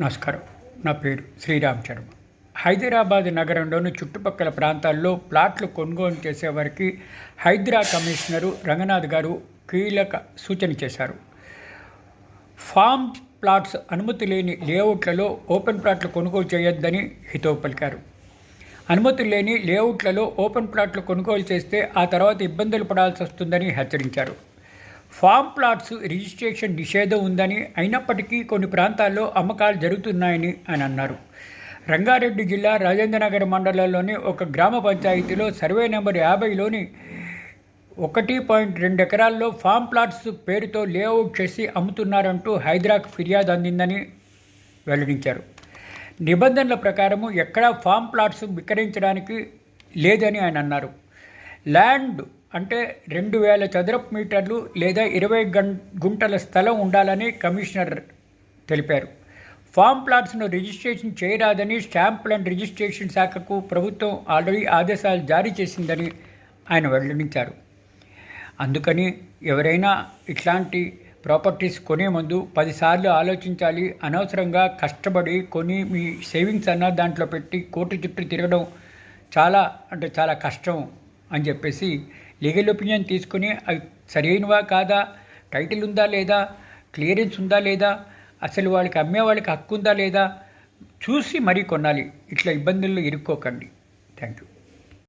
నమస్కారం. నా పేరు శ్రీరామ్ శర్మ. హైదరాబాద్ నగరంలోని చుట్టుపక్కల ప్రాంతాల్లో ప్లాట్లు కొనుగోలు చేసేవారికి హైదరా కమిషనరు రంగనాథ్ గారు కీలక సూచన చేశారు. ఫామ్ ప్లాట్స్ అనుమతి లేని లేఅవుట్లలో ఓపెన్ ప్లాట్లు కొనుగోలు చేయొద్దని హితవు పలికారు. అనుమతి లేని లేఅవుట్లలో ఓపెన్ ప్లాట్లు కొనుగోలు చేస్తే ఆ తర్వాత ఇబ్బందులు పడాల్సి వస్తుందని హెచ్చరించారు. ఫామ్ ప్లాట్స్ రిజిస్ట్రేషన్ నిషేధం ఉందని అయినప్పటికీ కొన్ని ప్రాంతాల్లో అమ్మకాలు జరుగుతున్నాయని ఆయన అన్నారు. రంగారెడ్డి జిల్లా రాజేంద్రనగర్ మండలంలోని ఒక గ్రామ పంచాయతీలో సర్వే నెంబర్ యాభైలోని ఒకటి పాయింట్ రెండు ఎకరాల్లో ఫామ్ ప్లాట్స్ పేరుతో లేఅవుట్ చేసి అమ్ముతున్నారంటూ హైదరాకు ఫిర్యాదు అందిందని వెల్లడించారు. నిబంధనల ప్రకారము ఎక్కడా ఫామ్ ప్లాట్స్ విక్రయించడానికి లేదని ఆయన అన్నారు. ల్యాండ్ అంటే రెండు వేల చదరపు మీటర్లు లేదా ఇరవై గం గుంటల స్థలం ఉండాలని కమిషనర్ తెలిపారు. ఫామ్ ప్లాట్స్ను రిజిస్ట్రేషన్ చేయరాదని స్టాంపుల్ అండ్ రిజిస్ట్రేషన్ శాఖకు ప్రభుత్వం ఆల్రెడీ ఆదేశాలు జారీ చేసిందని ఆయన వెల్లడించారు. అందుకని ఎవరైనా ఇట్లాంటి ప్రాపర్టీస్ కొనే ముందు పదిసార్లు ఆలోచించాలి. అనవసరంగా కష్టపడి కొని మీ సేవింగ్స్ అన్న దాంట్లో పెట్టి కోటి చుట్టూ తిరగడం చాలా అంటే చాలా కష్టం. అని చెప్పేసి లీగల్ ఒపీనియన్ తీసుకుని అవి సరైనవా కాదా? టైటిల్ ఉందా లేదా? క్లియరెన్స్ ఉందా లేదా? అసలు వాళ్ళకి అమ్మే వాళ్ళకి హక్కు ఉందా లేదా? చూసి మరీ కొనాలి. ఇట్లా ఇబ్బందుల్లో ఇరుక్కోకండి. Thank you.